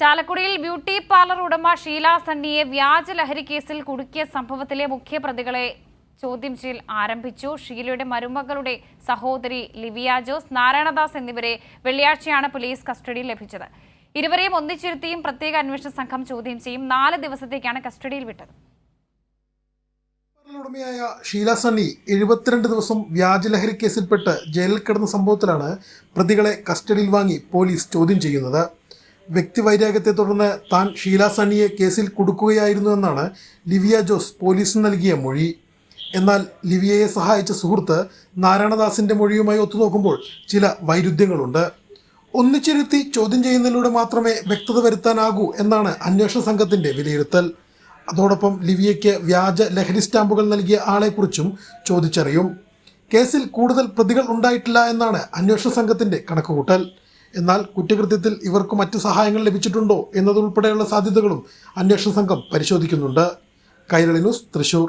ചാലക്കുടിയിൽ beauty parlour ഉടമ ഷീല സണ്ണിയെ വ്യാജ ലഹരി കേസിൽ കുടുക്കിയ സംഭവത്തിലെ മുഖ്യപ്രതികളെ ചോദ്യം ചെയ്യൽ ആരംഭിച്ചു. ഷീലയുടെ മരുമകളുടെ സഹോദരി ലിവിയ ജോസ് നാരായണദാസ് എന്നിവരെ വെള്ളിയാഴ്ചയാണ് പോലീസ് കസ്റ്റഡിയിൽ ലഭിച്ചത്. ഇരുവരെയും ഒന്നിച്ചിരുത്തിയും പ്രത്യേക അന്വേഷണ സംഘം ചോദ്യം ചെയ്യും. നാല് ദിവസത്തേക്കാണ് കസ്റ്റഡിയിൽ വിട്ടത്. ഉടമയായ ഷീല സണ്ണി എഴുപത്തിരണ്ട് ദിവസം വ്യാജലഹരി കേസിൽപ്പെട്ട് ജയിലിൽ കിടന്ന സംഭവത്തിലാണ് പ്രതികളെ കസ്റ്റഡിയിൽ വാങ്ങി പോലീസ് ചോദ്യം ചെയ്യുന്നത്. വ്യക്തിവൈരാഗ്യത്തെ തുടർന്ന് താൻ ഷീല സണ്ണിയെ കേസിൽ കുടുക്കുകയായിരുന്നു എന്നാണ് ലിവിയ ജോസ് പോലീസിന് നൽകിയ മൊഴി. എന്നാൽ ലിവിയയെ സഹായിച്ച സുഹൃത്ത് നാരായണദാസിന്റെ മൊഴിയുമായി ഒത്തുനോക്കുമ്പോൾ ചില വൈരുദ്ധ്യങ്ങളുണ്ട്. ഒന്നിച്ചിരുത്തി ചോദ്യം ചെയ്യുന്നതിലൂടെ മാത്രമേ വ്യക്തത വരുത്താനാകൂ എന്നാണ് അന്വേഷണ സംഘത്തിന്റെ വിലയിരുത്തൽ. അതോടൊപ്പം ലിവിയയ്ക്ക് വ്യാജ ലഹരി സ്റ്റാമ്പുകൾ നൽകിയ ആളെക്കുറിച്ചും ചോദിച്ചറിയും. കേസിൽ കൂടുതൽ പ്രതികൾ ഉണ്ടായിട്ടില്ല എന്നാണ് അന്വേഷണ സംഘത്തിന്റെ കണക്കുകൂട്ടൽ. എന്നാൽ കുറ്റകൃത്യത്തിൽ ഇവർക്ക് മറ്റു സഹായങ്ങൾ ലഭിച്ചിട്ടുണ്ടോ എന്നതുൾപ്പെടെയുള്ള സാധ്യതകളും അന്വേഷണ സംഘം പരിശോധിക്കുന്നുണ്ട്. കൈരളി ന്യൂസ് തൃശൂർ.